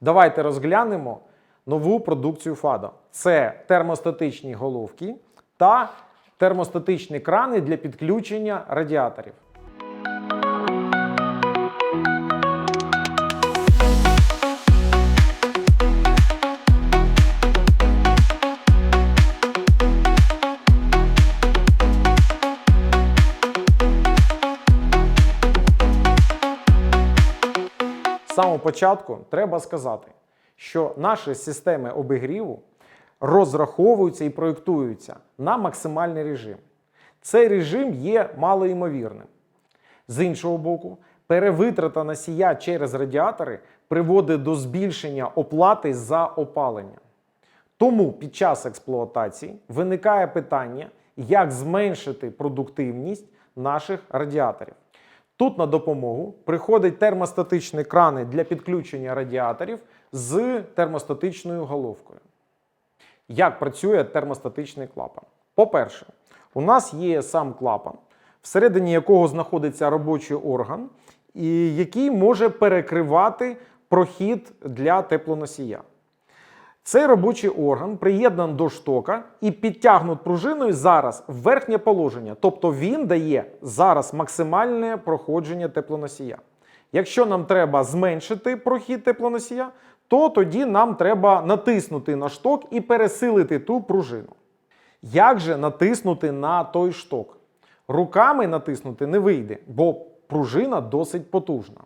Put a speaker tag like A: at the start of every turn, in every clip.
A: Давайте розглянемо нову продукцію ФАДО. Це термостатичні головки та термостатичні крани для підключення радіаторів. Самого початку треба сказати, що наші системи обігріву розраховуються і проєктуються на максимальний режим. Цей режим є малоймовірним. З іншого боку, перевитрата носія через радіатори приводить до збільшення оплати за опалення. Тому під час експлуатації виникає питання, як зменшити продуктивність наших радіаторів. Тут на допомогу приходять термостатичні крани для підключення радіаторів з термостатичною головкою. Як працює термостатичний клапан? По-перше, у нас є сам клапан, всередині якого знаходиться робочий орган, і який може перекривати прохід для теплоносія. Цей робочий орган приєднаний до штока і підтягнут пружиною зараз в верхнє положення. Тобто він дає зараз максимальне проходження теплоносія. Якщо нам треба зменшити прохід теплоносія, то тоді нам треба натиснути на шток і пересилити ту пружину. Як же натиснути на той шток? Руками натиснути не вийде, бо пружина досить потужна.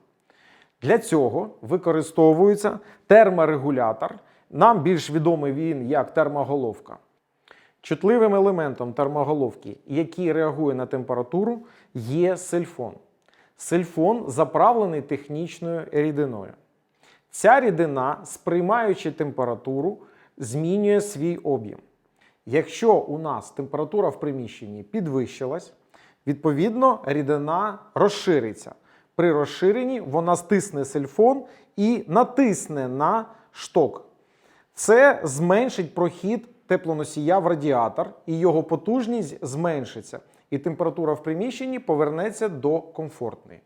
A: Для цього використовується терморегулятор. Нам більш відомий він як термоголовка. Чутливим елементом термоголовки, який реагує на температуру, є сельфон. Сельфон заправлений технічною рідиною. Ця рідина, сприймаючи температуру, змінює свій об'єм. Якщо у нас температура в приміщенні підвищилась, відповідно рідина розшириться. При розширенні вона стисне сельфон і натисне на шток. Це зменшить прохід теплоносія в радіатор, і його потужність зменшиться, і температура в приміщенні повернеться до комфортної.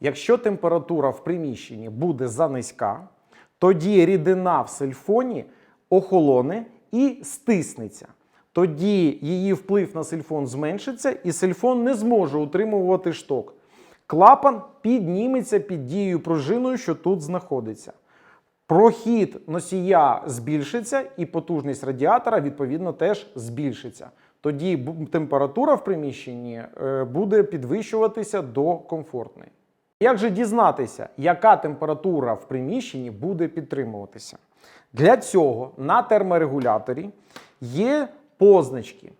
A: Якщо температура в приміщенні буде занизька, тоді рідина в сельфоні охолоне і стиснеться. Тоді її вплив на сельфон зменшиться, і сельфон не зможе утримувати шток. Клапан підніметься під дією пружиною, що тут знаходиться. Прохід носія збільшиться, і потужність радіатора відповідно теж збільшиться. Тоді температура в приміщенні е, буде підвищуватися до комфортної. Як же дізнатися, яка температура в приміщенні буде підтримуватися? Для цього на терморегуляторі є позначки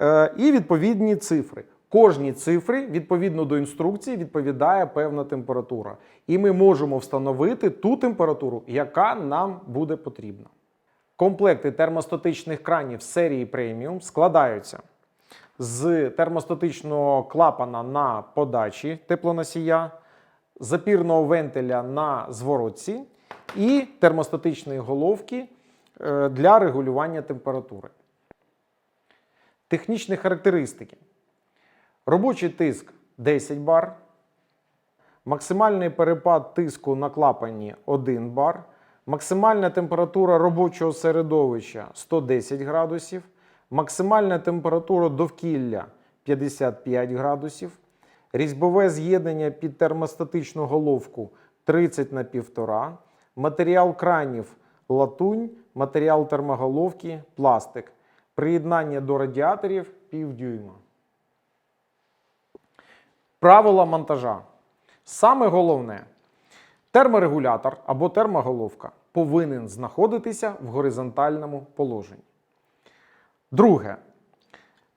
A: е, і відповідні цифри. Кожній цифрі, відповідно до інструкції, відповідає певна температура. І ми можемо встановити ту температуру, яка нам буде потрібна. Комплекти термостатичних кранів серії преміум складаються з термостатичного клапана на подачі теплоносія, запірного вентиля на зворотці і термостатичної головки е, для регулювання температури. Технічні характеристики. Робочий тиск 10 бар, максимальний перепад тиску на клапані 1 бар, максимальна температура робочого середовища 110 градусів, максимальна температура довкілля 55 градусів, різьбове з'єднання під термостатичну головку 30 на 1,5, матеріал кранів латунь, матеріал термоголовки пластик, приєднання до радіаторів півдюйма. Правила монтажа. Саме головне, терморегулятор або термоголовка повинен знаходитися в горизонтальному положенні. Друге,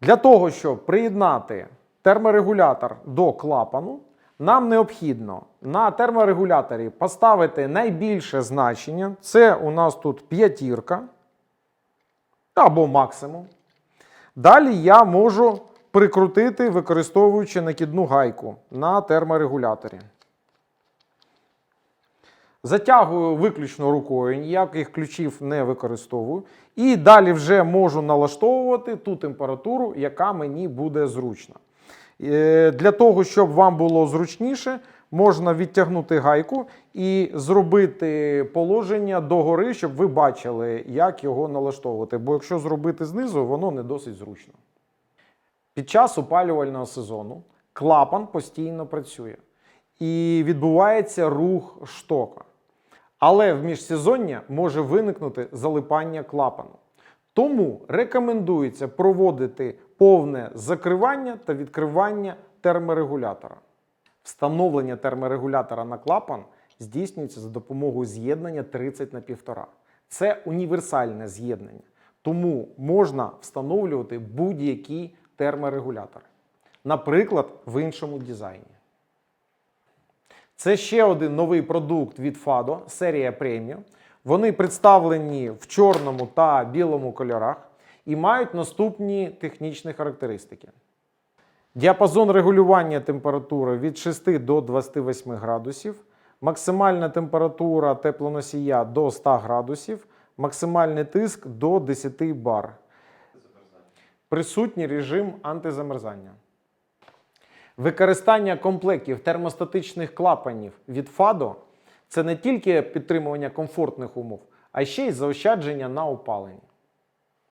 A: для того, щоб приєднати терморегулятор до клапану, нам необхідно на терморегуляторі поставити найбільше значення. Це у нас тут п'ятірка або максимум. Далі я можу прикрутити, використовуючи накидну гайку на терморегуляторі. Затягую виключно рукою, ніяких ключів не використовую. І далі вже можу налаштовувати ту температуру, яка мені буде зручна. Е, Для того, щоб вам було зручніше, можна відтягнути гайку і зробити положення догори, щоб ви бачили, як його налаштовувати. Бо якщо зробити знизу, воно не досить зручно. Під час опалювального сезону клапан постійно працює і відбувається рух штока. Але в міжсезоння може виникнути залипання клапану. Тому рекомендується проводити повне закривання та відкривання терморегулятора. Встановлення терморегулятора на клапан здійснюється за допомогою з'єднання 30 на 1,5. Це універсальне з'єднання, тому можна встановлювати будь-який терморегулятор, наприклад, в іншому дизайні. Це ще один новий продукт від FADO, серія Premium. Вони представлені в чорному та білому кольорах і мають наступні технічні характеристики. Діапазон регулювання температури від 6 до 28 градусів, максимальна температура теплоносія до 100 градусів, максимальний тиск до 10 бар. Присутній режим антизамерзання. Використання комплектів термостатичних клапанів від ФАДО – це не тільки підтримування комфортних умов, а ще й заощадження на опаленні.